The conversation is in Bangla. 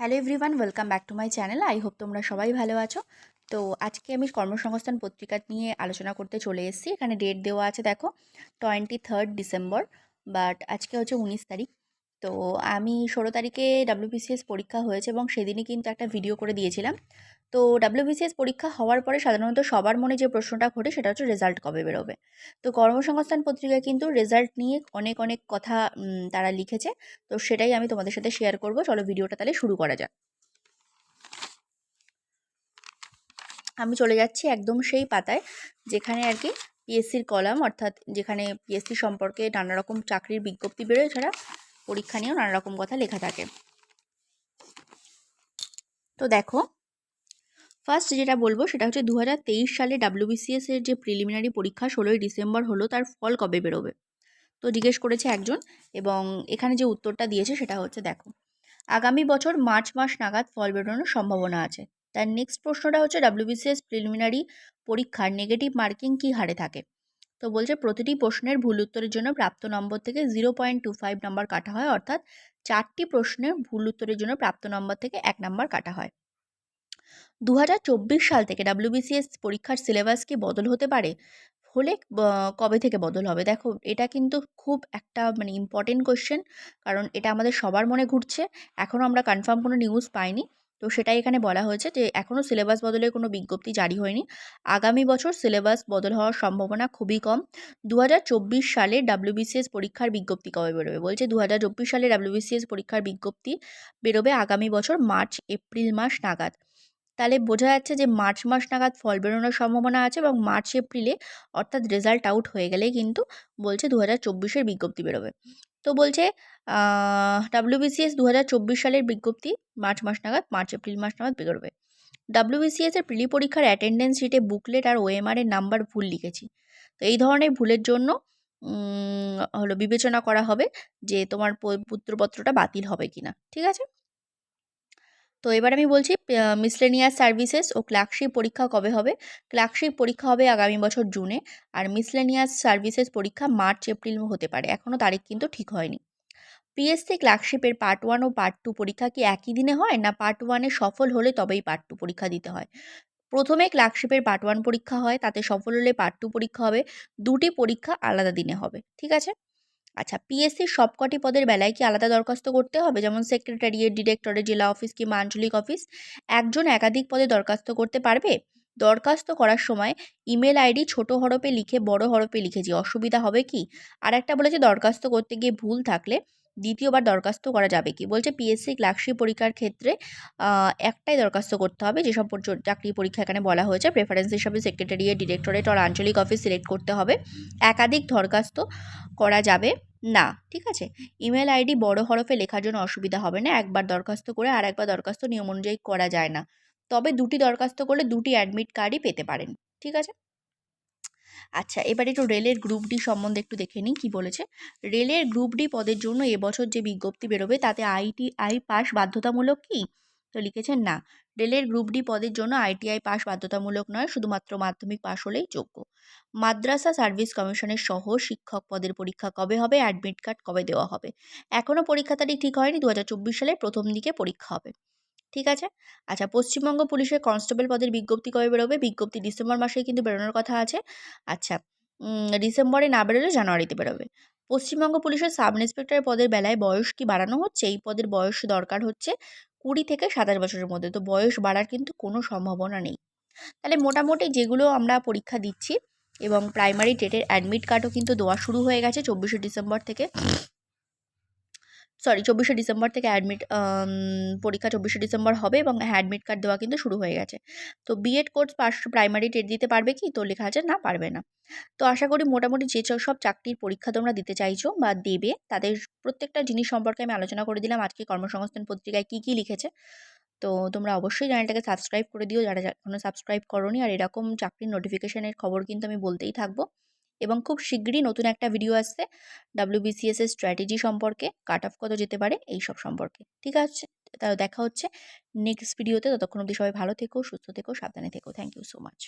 Hello everyone welcome back to my channel I hope তোমরা সবাই ভালো আছো। তো আজকে আমি কর্মসংস্থান পত্রিকা নিয়ে আলোচনা করতে চলে এসেছি। এখানে ডেট দেওয়া আছে, দেখো টোয়েন্টি থার্ড ডিসেম্বর বাট আজকে হচ্ছে উনিশ তারিখ। তো আমি ষোলো তারিখে ডাব্লিউবিসিএস পরীক্ষা হয়েছে এবং সেদিনই কিন্তু একটা ভিডিও করে দিয়েছিলাম। তো ডাব্লিউবিসিএস পরীক্ষা হওয়ার পরে সাধারণত সবার মনে যে প্রশ্নটা ঘটে সেটা হচ্ছে রেজাল্ট কবে বেরোবে। তো কর্মসংস্থান পত্রিকায় কিন্তু রেজাল্ট নিয়ে অনেক অনেক কথা তারা লিখেছে। তো সেটাই আমি তোমাদের সাথে শেয়ার করব। চলো ভিডিওটা তাহলে শুরু করা যাক। আমি চলে যাচ্ছি একদম সেই পাতায় যেখানে আর কি পিএসসির কলাম, অর্থাৎ যেখানে পিএসসি সম্পর্কে নানা রকম চাকরির বিজ্ঞপ্তি বেরোয়, এছাড়া পরীক্ষা নিয়েও নানা রকম কথা লেখা থাকে। তো দেখো ফার্স্ট যেটা বলব সেটা হচ্ছে দু হাজার তেইশ সালে ডাব্লিউবিসিএস এর যে প্রিলিমিনারি পরীক্ষা ষোলোই ডিসেম্বর হলো তার ফল কবে বেরোবে? তো জিজ্ঞেস করেছে একজন এবং এখানে যে উত্তরটা দিয়েছে সেটা হচ্ছে দেখো, আগামী বছর মার্চ মাস নাগাদ ফল বেরোনোর সম্ভাবনা আছে। তার নেক্সট প্রশ্নটা হচ্ছে ডাব্লিউবিসিএস প্রিলিমিনারি পরীক্ষার নেগেটিভ মার্কিং কী হারে থাকে? তো বলছে প্রতিটি প্রশ্নের ভুল উত্তরের জন্য প্রাপ্ত নম্বর থেকে zero point two five number কাটা হয়, অর্থাৎ চারটি প্রশ্নের ভুল উত্তরের জন্য প্রাপ্ত নম্বর থেকে এক নম্বর কাটা হয়। দু হাজার চব্বিশ সাল থেকে ডাব্লিউবিসিএস পরীক্ষার সিলেবাস কি বদল হতে পারে? হলে কবে থেকে বদল হবে? দেখো, এটা কিন্তু খুব একটা মানে ইম্পর্টেন্ট কোয়েশ্চেন কারণ এটা আমাদের সবার মনে ঘুরছে। এখনও আমরা কনফার্ম কোনো নিউজ পাইনি। তো সেটাই এখানে বলা হয়েছে যে এখনও সিলেবাস বদলের কোনো বিজ্ঞপ্তি জারি হয়নি। আগামী বছর সিলেবাস বদল হওয়ার সম্ভাবনা খুবই কম। দু হাজার চব্বিশ সালে ডাব্লিউবিসিএস পরীক্ষার বিজ্ঞপ্তি কবে বেরোবে? বলছে দু হাজার চব্বিশ সালে ডাব্লিউবিসিএস পরীক্ষার বিজ্ঞপ্তি বেরোবে আগামী বছর মার্চ এপ্রিল মাস নাগাদ। তাহলে বোঝা যাচ্ছে যে মার্চ মাস নাগাদ ফল বেরোনোর সম্ভাবনা আছে এবং মার্চ, এপ্রিলে অর্থাৎ রেজাল্ট আউট হয়ে গেলেই কিন্তু বলছে দু হাজার চব্বিশের বিজ্ঞপ্তি বেরোবে। তো বলছে ডাব্লিউবিসিএস দু হাজার চব্বিশ সালের বিজ্ঞপ্তি মার্চ মাস নাগাদ, মার্চ, এপ্রিল মাস নাগাদ বেরোবে। ডাব্লিউবিসিএস এর প্রিলি পরীক্ষার অ্যাটেন্ডেন্স শিটে বুকলেট আর ওএমআর এর নাম্বার ভুল লিখেছি। তো এই ধরনের ভুলের জন্য হলো বিবেচনা করা হবে যে তোমার পুত্রপত্রটা বাতিল হবে কিনা, ঠিক আছে? তো এবার আমি বলছি মিসলেনিয়াস সার্ভিসেস ও ক্লার্কশিপ পরীক্ষা কবে হবে? ক্লার্কশিপ পরীক্ষা হবে আগামী বছর জুনে, আর মিসলেনিয়াস সার্ভিসেস পরীক্ষা মার্চ, এপ্রিল হতে পারে। এখনও তারিখ কিন্তু ঠিক হয়নি। পিএসসি ক্লার্কশিপের পার্ট ওয়ান ও পার্ট টু পরীক্ষা কি একই দিনে হয়, না পার্ট ওয়ানে সফল হলে তবেই পার্ট টু পরীক্ষা দিতে হয়? প্রথমে ক্লার্কশিপের পার্ট ওয়ান পরীক্ষা হয়, তাতে সফল হলে পার্ট টু পরীক্ষা হবে, দুটি পরীক্ষা আলাদা দিনে হবে। ঠিক আছে? আচ্ছা পিএসসির সবকটি পদের বেলায় কি আলাদা দরখাস্ত করতে হবে? যেমন সেক্রেটারিয়েট ডিরেক্টরেট জেলা অফিস কিংবা আঞ্চলিক অফিস একজন একাধিক পদে দরখাস্ত করতে পারবে? দরখাস্ত করার সময় ইমেল আইডি ছোট হরফে লিখে বড় হরফে লিখেছি, অসুবিধা হবে কি? আর একটা বলেছে দরখাস্ত করতে গিয়ে ভুল থাকলে দ্বিতীয়বার দরখাস্ত করা যাবে কি? বলছে পিএসসি ক্লার্কশিপ পরীক্ষার ক্ষেত্রে একটাই দরখাস্ত করতে হবে যেসব চাকরি পরীক্ষা এখানে বলা হয়েছে প্রেফারেন্স হিসাবে সেক্রেটারিয়েট ডিরেক্টরেট আর আঞ্চলিক অফিস সিলেক্ট করতে হবে, একাধিক দরখাস্ত করা যাবে না, ঠিক আছে? ইমেল আইডি বড় হরফে লেখার জন্য অসুবিধা হবে না, একবার দরখাস্ত করে আর একবার দরখাস্ত নিয়ম অনুযায়ী করা যায় না। তবে দুটি দরখাস্ত করলে দুটি অ্যাডমিট কার্ডই পেতে পারেন, ঠিক আছে? আচ্ছা এবার একটু রেলের গ্রুপ ডি সম্বন্ধে একটু দেখে নিই কী বলেছে। রেলের গ্রুপ ডি পদের জন্য এবছর যে বিজ্ঞপ্তি বেরোবে তাতে আইটিআই পাস বাধ্যতামূলক কি? তো লিখেছেন, না, রেলের গ্রুপ ডি পদের জন্য আইটিআই পাস বাধ্যতামূলক নয়, শুধুমাত্র মাধ্যমিক পাস হলেই যোগ্য। মাদ্রাসা সার্ভিস কমিশনের সহ শিক্ষক পদের পরীক্ষা কবে হবে অ্যাডমিট কার্ড কবে দেওয়া হবে? এখনও পরীক্ষা তারিখ ঠিক হয়নি দু হাজার চব্বিশ সালে প্রথম দিকে পরীক্ষা হবে। ঠিক আছে? আচ্ছা পশ্চিমবঙ্গ পুলিশের কনস্টেবল পদের বিজ্ঞপ্তি কবে বেরোবে? বিজ্ঞপ্তি ডিসেম্বর মাসেই কিন্তু বেরোনোর কথা আছে। আচ্ছা ডিসেম্বরে না বেরোলে জানুয়ারিতে বেরোবে। পশ্চিমবঙ্গ পুলিশের সাব ইন্সপেক্টরের পদের বেলায় বয়স কি বাড়ানো হচ্ছে? এই পদের বয়স দরকার হচ্ছে কুড়ি থেকে সাতাশ বছরের মধ্যে। তো বয়স বাড়ার কিন্তু কোনো সম্ভাবনা নেই। তাহলে মোটামুটি যেগুলো আমরা পরীক্ষা দিচ্ছি এবং প্রাইমারি টেটের অ্যাডমিট কার্ডও কিন্তু দেওয়া শুরু হয়ে গেছে চব্বিশে ডিসেম্বর থেকে। সরি, চব্বিশে ডিসেম্বর থেকে অ্যাডমিট পরীক্ষা চব্বিশে ডিসেম্বর হবে এবং অ্যাডমিট কার্ড দেওয়া কিন্তু শুরু হয়ে গেছে। তো BEd course pass primary TET দিতে পারবে কি? তো লেখা আছে না, পারবে না। তো আশা করি মোটামুটি যে সব চাকরির পরীক্ষা তোমরা দিতে চাইছো বা দেবে, তাদের প্রত্যেকটা জিনিস সম্পর্কে আমি আলোচনা করে দিলাম। আজকে কর্মসংস্থান পত্রিকায় কী কী লিখেছে। তো তোমরা অবশ্যই চ্যানেলটাকে সাবস্ক্রাইব করে দিও। যারা এখনও সাবস্ক্রাইব করোনি, আর এরকম চাকরির নোটিফিকেশনের খবর কিন্তু আমি বলতেই থাকব। এবং খুব শীঘ্রই নতুন একটা ভিডিও আসছে ডাব্লিউবিসিএস এর স্ট্র্যাটেজি সম্পর্কে কাট অফ কত যেতে পারে, এই সব সম্পর্কে। ঠিক আছে? তাহলে দেখা হচ্ছে নেক্সট ভিডিওতে ততক্ষণ অবধি সবাই ভালো থেকো, সুস্থ থেকো, সাবধানে থেকো। Thank you so much